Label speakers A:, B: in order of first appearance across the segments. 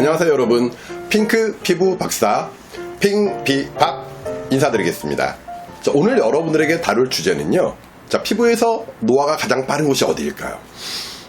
A: 안녕하세요 여러분. 핑크 피부 박사 핑비박 인사드리겠습니다. 자, 오늘 여러분들에게 다룰 주제는요. 자 피부에서 노화가 가장 빠른 곳이 어디일까요?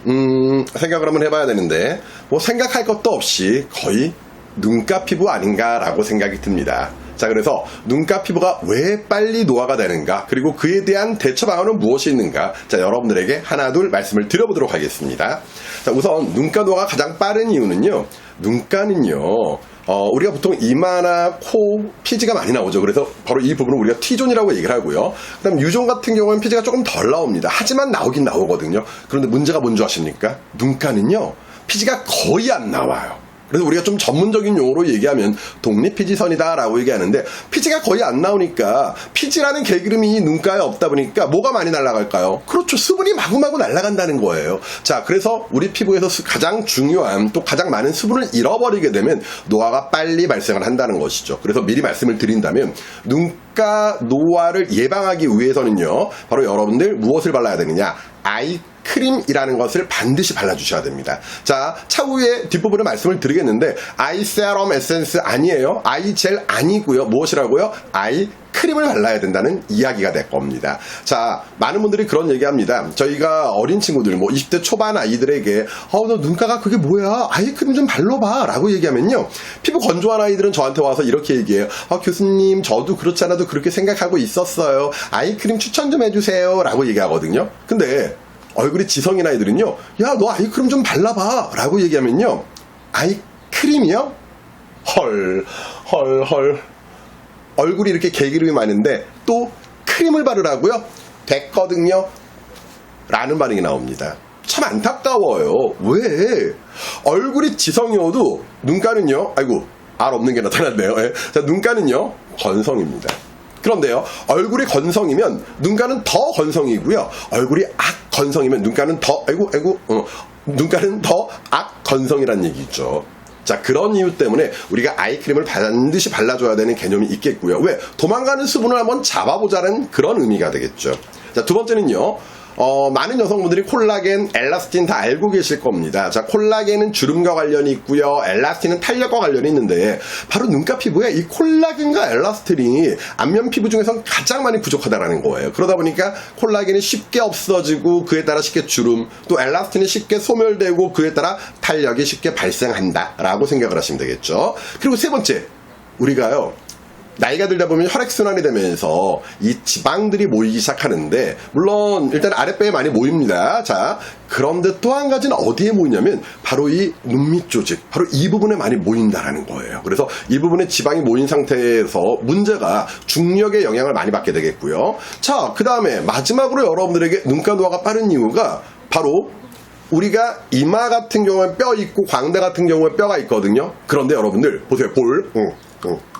A: 음 생각을 한번 해봐야 되는데 뭐 생각할 것도 없이 거의 눈가 피부 아닌가라고 생각이 듭니다 자 그래서 눈가 피부가 왜 빨리 노화가 되는가 그리고 그에 대한 대처 방안은 무엇이 있는가 자 여러분들에게 하나 둘 말씀을 드려보도록 하겠습니다 자 우선 눈가 노화가 가장 빠른 이유는요 눈가는요 어, 우리가 보통 이마나 코 피지가 많이 나오죠. 그래서 바로 이 부분을 우리가 T존이라고 얘기를 하고요. 그 다음 유존 같은 경우는 피지가 조금 덜 나옵니다. 하지만 나오긴 나오거든요. 그런데 문제가 뭔지 아십니까? 눈가는요, 피지가 거의 안 나와요. 그래서 우리가 좀 전문적인 용어로 얘기하면 독립피지선이다라고 얘기하는데 피지가 거의 안 나오니까 피지라는 개기름이 눈가에 없다 보니까 뭐가 많이 날아갈까요? 그렇죠. 수분이 마구마구 날아간다는 거예요. 자, 그래서 우리 피부에서 수- 가장 중요한 또 가장 많은 수분을 잃어버리게 되면 노화가 빨리 발생을 한다는 것이죠. 그래서 미리 말씀을 드린다면 눈가 노화를 예방하기 위해서는요. 바로 여러분들 무엇을 발라야 되느냐? 아이 크림이라는 것을 반드시 발라주셔야 됩니다. 자, 차후에 뒷부분에 말씀을 드리겠는데, 아이 세럼 에센스 아니에요. 아이 젤 아니고요. 무엇이라고요? 아이 크림을 발라야 된다는 이야기가 될 겁니다. 자, 많은 분들이 그런 얘기합니다. 저희가 어린 친구들, 뭐 20대 초반 아이들에게, 어, 너 눈가가 그게 뭐야? 아이 크림 좀 발라봐. 라고 얘기하면요. 피부 건조한 아이들은 저한테 와서 이렇게 얘기해요. 아, 교수님, 저도 그렇지 않아도 그렇게 생각하고 있었어요. 아이 크림 추천 좀 해주세요. 라고 얘기하거든요. 근데, 얼굴이 지성인 아이들은요, 야, 너 아이크림 좀 발라봐. 라고 얘기하면요, 아이크림이요? 헐, 헐, 헐. 얼굴이 이렇게 개기름이 많은데, 또 크림을 바르라고요? 됐거든요. 라는 반응이 나옵니다. 참 안타까워요. 왜? 얼굴이 지성이어도 눈가는요, 아이고, 알 없는 게 나타났네요. 예. 자, 눈가는요, 건성입니다. 그런데요, 얼굴이 건성이면 눈가는 더 건성이고요. 얼굴이 악 건성이면 눈가는 더, 아이고, 아이고, 어, 눈가는 더 악 건성이란 얘기죠. 자, 그런 이유 때문에 우리가 아이크림을 반드시 발라줘야 되는 개념이 있겠고요. 왜? 도망가는 수분을 한번 잡아보자는 그런 의미가 되겠죠. 자, 두 번째는요. 어, 많은 여성분들이 콜라겐, 엘라스틴 다 알고 계실 겁니다. 자, 콜라겐은 주름과 관련이 있고요. 엘라스틴은 탄력과 관련이 있는데 바로 눈가 피부에 이 콜라겐과 엘라스틴이 안면 피부 중에서 가장 많이 부족하다라는 거예요. 그러다 보니까 콜라겐이 쉽게 없어지고 그에 따라 쉽게 주름, 또 엘라스틴이 쉽게 소멸되고 그에 따라 탄력이 쉽게 발생한다라고 생각을 하시면 되겠죠. 그리고 세 번째, 우리가요. 나이가 들다 보면 혈액순환이 되면서 이 지방들이 모이기 시작하는데, 물론 일단 아랫배에 많이 모입니다. 자, 그런데 또 한 가지는 어디에 모이냐면, 바로 이 눈밑 조직, 바로 이 부분에 많이 모인다라는 거예요. 그래서 이 부분에 지방이 모인 상태에서 문제가 중력의 영향을 많이 받게 되겠고요. 자, 그 다음에 마지막으로 여러분들에게 눈가 노화가 빠른 이유가 바로 우리가 이마 같은 경우에 뼈 있고 광대 같은 경우에 뼈가 있거든요. 그런데 여러분들 보세요. 볼. 응, 응.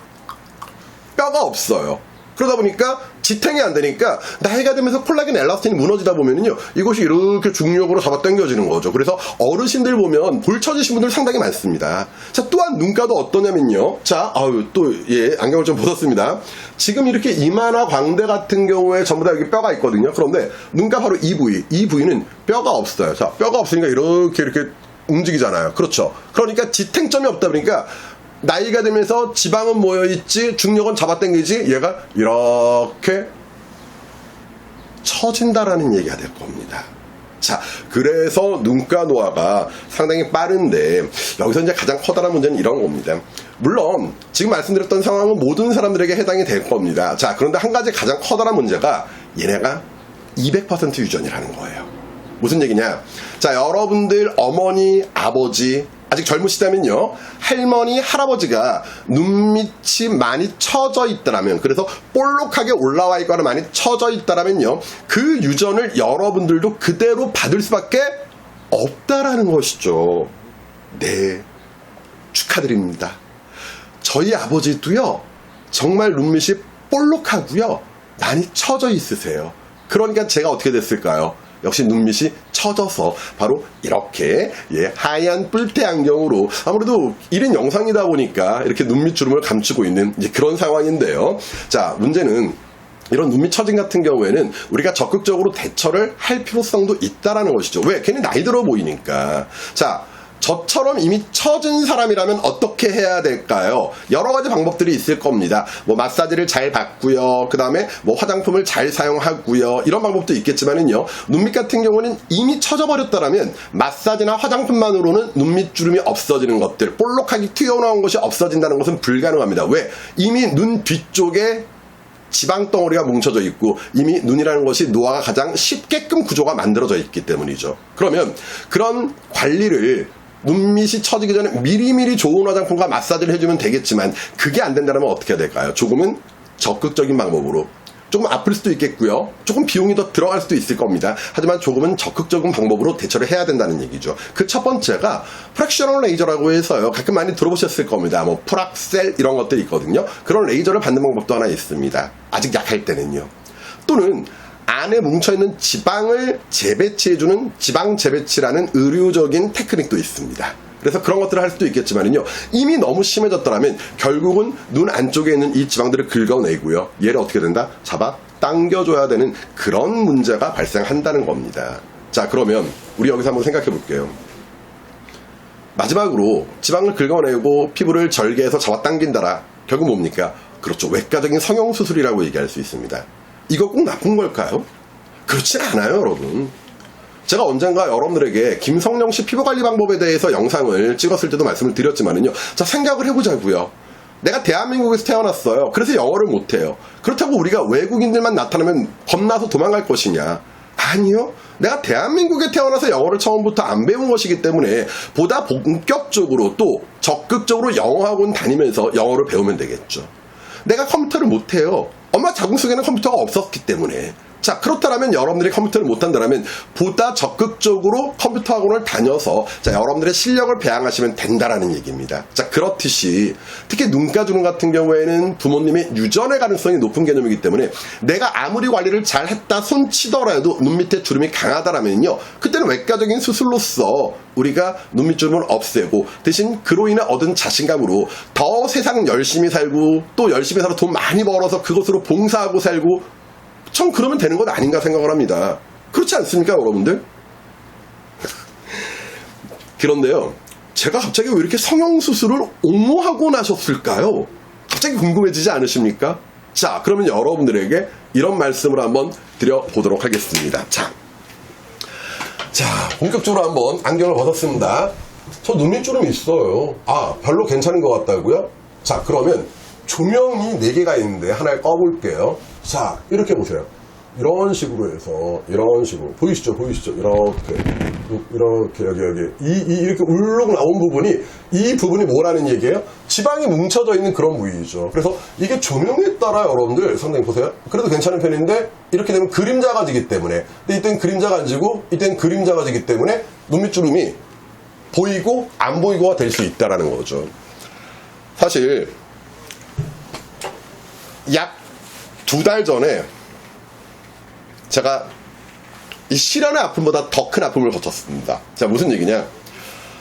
A: 뼈가 없어요. 그러다 보니까 지탱이 안 되니까 나이가 들면서 콜라겐 엘라스틴이 무너지다 보면은요 이것이 이렇게 중력으로 잡아 당겨지는 거죠. 그래서 어르신들 보면 볼 처지신 분들 상당히 많습니다. 자 또한 눈가도 어떠냐면요. 자 아유 또 예 안경을 좀 벗었습니다. 지금 이렇게 이마나 광대 같은 경우에 전부 다 여기 뼈가 있거든요. 그런데 눈가 바로 이 부위 이 부위는 뼈가 없어요. 자 뼈가 없으니까 이렇게 이렇게 움직이잖아요. 그렇죠. 그러니까 지탱점이 없다 보니까 나이가 들면서 지방은 모여있지 중력은 잡아당기지 얘가 이렇게 처진다라는 얘기가 될 겁니다. 자, 그래서 눈가 노화가 상당히 빠른데 여기서 이제 가장 커다란 문제는 이런 겁니다. 물론 지금 말씀드렸던 상황은 모든 사람들에게 해당이 될 겁니다. 자, 그런데 한 가지 가장 커다란 문제가 얘네가 200% 유전이라는 거예요. 무슨 얘기냐? 자, 여러분들 어머니, 아버지, 아직 젊으시다면요. 할머니, 할아버지가 눈밑이 많이 처져 있더라면, 그래서 볼록하게 올라와 있거나 많이 처져 있더라면요. 그 유전을 여러분들도 그대로 받을 수밖에 없다라는 것이죠. 네. 축하드립니다. 저희 아버지도요, 정말 눈밑이 볼록하고요, 많이 처져 있으세요. 그러니까 제가 어떻게 됐을까요? 역시 눈밑이 처져서 바로 이렇게 예, 하얀 뿔테 안경으로 아무래도 이런 영상이다 보니까 이렇게 눈밑 주름을 감추고 있는 그런 상황인데요. 자, 문제는 이런 눈밑 처짐 같은 경우에는 우리가 적극적으로 대처를 할 필요성도 있다라는 것이죠. 왜? 괜히 나이 들어 보이니까. 자, 저처럼 이미 처진 사람이라면 어떻게 해야 될까요? 여러 가지 방법들이 있을 겁니다. 뭐 마사지를 잘 받고요. 그 다음에 뭐 화장품을 잘 사용하고요. 이런 방법도 있겠지만은요. 눈밑 같은 경우는 이미 처져 버렸다라면 마사지나 화장품만으로는 눈밑 주름이 없어지는 것들, 볼록하게 튀어나온 것이 없어진다는 것은 불가능합니다. 왜? 이미 눈 뒤쪽에 지방 덩어리가 뭉쳐져 있고 이미 눈이라는 것이 노화가 가장 쉽게끔 구조가 만들어져 있기 때문이죠. 그러면 그런 관리를 눈밑이 처지기 전에 미리미리 좋은 화장품과 마사지를 해주면 되겠지만 그게 안 된다면 어떻게 해야 될까요? 조금은 적극적인 방법으로 조금 아플 수도 있겠고요. 조금 비용이 더 들어갈 수도 있을 겁니다. 하지만 조금은 적극적인 방법으로 대처를 해야 된다는 얘기죠. 그 첫 번째가 프랙셔널 레이저라고 해서요. 가끔 많이 들어보셨을 겁니다. 뭐 프락셀 이런 것들이 있거든요. 그런 레이저를 받는 방법도 하나 있습니다. 아직 약할 때는요. 또는 안에 뭉쳐있는 지방을 재배치해주는 지방 재배치라는 의료적인 테크닉도 있습니다. 그래서 그런 것들을 할 수도 있겠지만요. 이미 너무 심해졌더라면 결국은 눈 안쪽에 있는 이 지방들을 긁어내고요. 얘를 어떻게 된다? 잡아 당겨줘야 되는 그런 문제가 발생한다는 겁니다. 자, 그러면 우리 여기서 한번 생각해 볼게요. 마지막으로 지방을 긁어내고 피부를 절개해서 잡아당긴다라. 결국 뭡니까? 그렇죠. 외과적인 성형수술이라고 얘기할 수 있습니다. 이거 꼭 나쁜 걸까요? 그렇진 않아요, 여러분. 제가 언젠가 여러분들에게 김성령 씨 피부 관리 방법에 대해서 영상을 찍었을 때도 말씀을 드렸지만은요. 자, 생각을 해보자고요. 내가 대한민국에서 태어났어요. 그래서 영어를 못해요. 그렇다고 우리가 외국인들만 나타나면 겁나서 도망갈 것이냐? 아니요. 내가 대한민국에 태어나서 영어를 처음부터 안 배운 것이기 때문에 보다 본격적으로 또 적극적으로 영어 학원 다니면서 영어를 배우면 되겠죠. 내가 컴퓨터를 못해요. 엄마 자궁 속에는 컴퓨터가 없었기 때문에. 자, 그렇다면 여러분들이 컴퓨터를 못한다면 보다 적극적으로 컴퓨터 학원을 다녀서 자, 여러분들의 실력을 배양하시면 된다라는 얘기입니다. 자, 그렇듯이 특히 눈가 주름 같은 경우에는 부모님의 유전의 가능성이 높은 개념이기 때문에 내가 아무리 관리를 잘 했다 손 치더라도 눈 밑에 주름이 강하다라면요. 그때는 외과적인 수술로서 우리가 눈 밑 주름을 없애고 대신 그로 인해 얻은 자신감으로 더 세상 열심히 살고 또 열심히 살아 돈 많이 벌어서 그것으로 봉사하고 살고 전 그러면 되는 것 아닌가 생각을 합니다. 그렇지 않습니까, 여러분들? 그런데요, 제가 갑자기 왜 이렇게 성형수술을 옹호하고 나셨을까요? 갑자기 궁금해지지 않으십니까? 자, 그러면 여러분들에게 이런 말씀을 한번 드려보도록 하겠습니다. 자, 자, 본격적으로 한번 안경을 벗었습니다. 저 눈밑주름 있어요. 아, 별로 괜찮은 것 같다고요? 자, 그러면 조명이 4개가 있는데 하나를 꺼볼게요. 자, 이렇게 보세요. 이런 식으로 해서, 이런 식으로. 보이시죠? 보이시죠? 이렇게. 이렇게, 여기, 여기. 이, 이, 이렇게 울룩 나온 부분이, 이 부분이 뭐라는 얘기예요? 지방이 뭉쳐져 있는 그런 부위이죠. 그래서 이게 조명에 따라 여러분들, 상당히 보세요. 그래도 괜찮은 편인데, 이렇게 되면 그림자가 지기 때문에. 근데 이땐 그림자가 안 지고, 이땐 그림자가 지기 때문에, 눈밑주름이 보이고, 안 보이고가 될 수 있다라는 거죠. 사실, 약 두 달 전에 제가 이 실현의 아픔보다 더 큰 아픔을 거쳤습니다. 자, 무슨 얘기냐?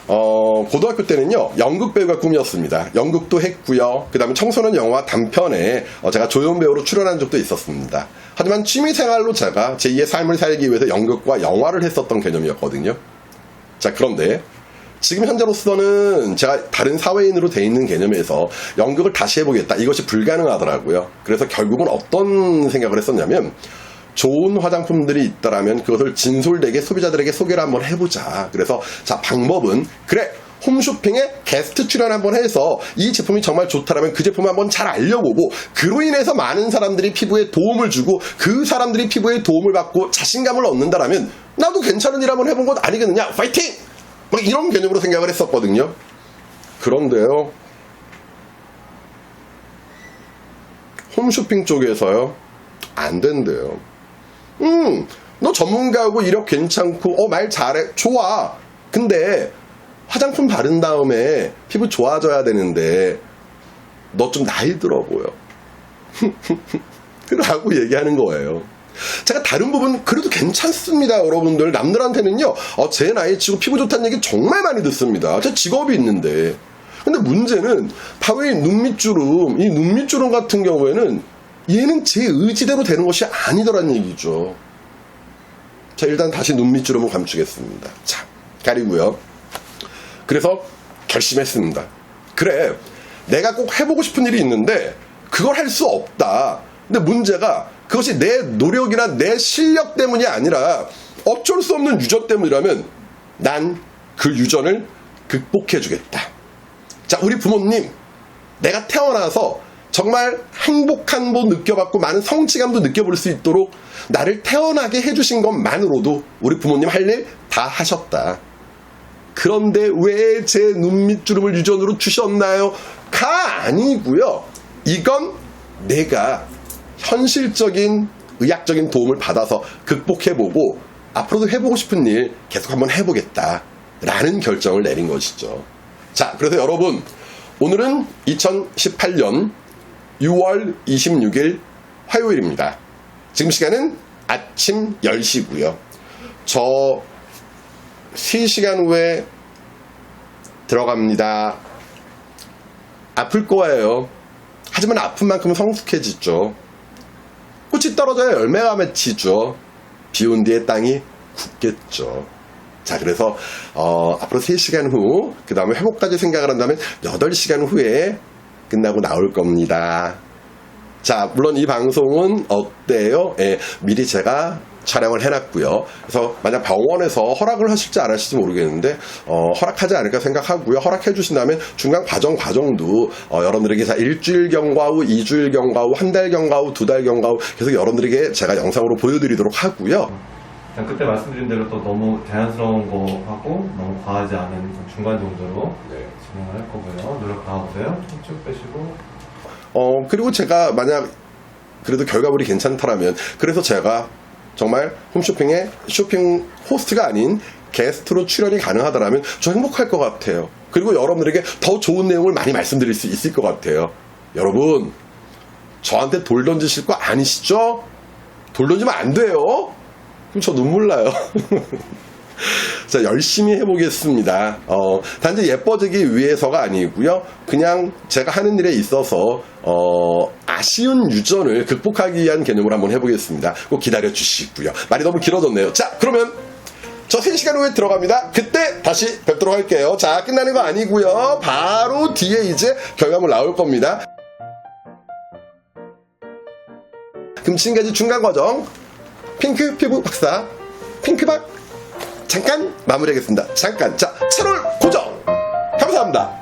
A: 어, 고등학교 때는요, 연극 배우가 꿈이었습니다. 연극도 했고요. 그 다음에 청소년 영화 단편에 어, 제가 조연 배우로 출연한 적도 있었습니다. 하지만 취미 생활로 제가 제2의 삶을 살기 위해서 연극과 영화를 했었던 개념이었거든요. 자, 그런데 지금 현재로서는 제가 다른 사회인으로 돼 있는 개념에서 연극을 다시 해보겠다. 이것이 불가능하더라고요. 그래서 결국은 어떤 생각을 했었냐면 좋은 화장품들이 있다라면 그것을 진솔되게 소비자들에게 소개를 한번 해보자. 그래서 자 방법은 그래 홈쇼핑에 게스트 출연 한번 해서 이 제품이 정말 좋다라면 그 제품을 한번 잘 알려보고 그로 인해서 많은 사람들이 피부에 도움을 주고 그 사람들이 피부에 도움을 받고 자신감을 얻는다라면 나도 괜찮은 일 한번 해본 것 아니겠느냐 파이팅! 막 이런 개념으로 생각을 했었거든요. 그런데요. 홈쇼핑 쪽에서요. 안 된대요. 음, 너 전문가고 이력 괜찮고, 어, 말 잘해. 좋아. 근데 화장품 바른 다음에 피부 좋아져야 되는데, 너 좀 나이 들어 보여. 라고 얘기하는 거예요. 제가 다른 부분 그래도 괜찮습니다, 여러분들. 남들한테는요, 어, 제 나이 치고 피부 좋다는 얘기 정말 많이 듣습니다. 제 직업이 있는데. 근데 문제는 바로 이 눈밑주름, 이 눈 밑주름 같은 경우에는 얘는 제 의지대로 되는 것이 아니더란 얘기죠. 자, 일단 다시 눈 밑주름을 감추겠습니다. 자, 가리고요. 그래서 결심했습니다. 그래, 내가 꼭 해보고 싶은 일이 있는데 그걸 할 수 없다. 근데 문제가 그것이 내 노력이나 내 실력 때문이 아니라 어쩔 수 없는 유전 때문이라면 난 그 유전을 극복해 주겠다. 자, 우리 부모님, 내가 태어나서 정말 행복한 모 느껴봤고 많은 성취감도 느껴볼 수 있도록 나를 태어나게 해주신 것만으로도 우리 부모님 할 일 다 하셨다. 그런데 왜 제 눈 밑주름을 유전으로 주셨나요? 가 아니고요. 이건 내가 현실적인 의학적인 도움을 받아서 극복해보고 앞으로도 해보고 싶은 일 계속 한번 해보겠다. 라는 결정을 내린 것이죠. 자, 그래서 여러분, 오늘은 2018년 6월 26일 화요일입니다. 지금 시간은 아침 10시고요. 저 3시간 후에 들어갑니다. 아플 거예요. 하지만 아픈 만큼 성숙해지죠. 꽃이 떨어져야 열매가 맺히죠. 비온 뒤에 땅이 굳겠죠. 자, 그래서, 어, 앞으로 3시간 후, 그 다음에 회복까지 생각을 한다면 8시간 후에 끝나고 나올 겁니다. 자, 물론 이 방송은 어때요? 예, 미리 제가 촬영을 해놨고요. 그래서 만약 병원에서 허락을 하실지 안 하실지 모르겠는데 어, 허락하지 않을까 생각하고요. 허락해 주신다면 중간 과정 과정도 어, 여러분들에게 자 일주일 경과 후, 이주일 경과 후, 한 달 경과 후, 두 달 경과 후 계속 여러분들에게 제가 영상으로 보여드리도록 하고요.
B: 일단 그때 말씀드린 대로 또 너무 자연스러운 거 하고 너무 과하지 않은 좀 중간 정도로 진행을 할 거고요. 노력 다하고요. 쭉 빼시고
A: 어, 그리고 제가 만약 그래도 결과물이 괜찮다라면 그래서 제가 정말 홈쇼핑의 쇼핑 호스트가 아닌 게스트로 출연이 가능하다라면 저 행복할 것 같아요. 그리고 여러분들에게 더 좋은 내용을 많이 말씀드릴 수 있을 것 같아요. 여러분, 저한테 돌 던지실 거 아니시죠? 돌 던지면 안 돼요. 그럼 저 눈물 나요. 자, 열심히 해보겠습니다. 어, 단지 예뻐지기 위해서가 아니고요. 그냥 제가 하는 일에 있어서, 어, 아쉬운 유전을 극복하기 위한 개념으로 한번 해보겠습니다. 꼭 기다려 주시고요. 말이 너무 길어졌네요. 자, 그러면 저 3시간 후에 들어갑니다. 그때 다시 뵙도록 할게요. 자, 끝나는 거 아니고요. 바로 뒤에 이제 결과물 나올 겁니다. 그럼 지금까지 중간 과정 핑크 피부 박사 핑크박 잠깐 마무리하겠습니다. 잠깐 자 채널 고정 감사합니다.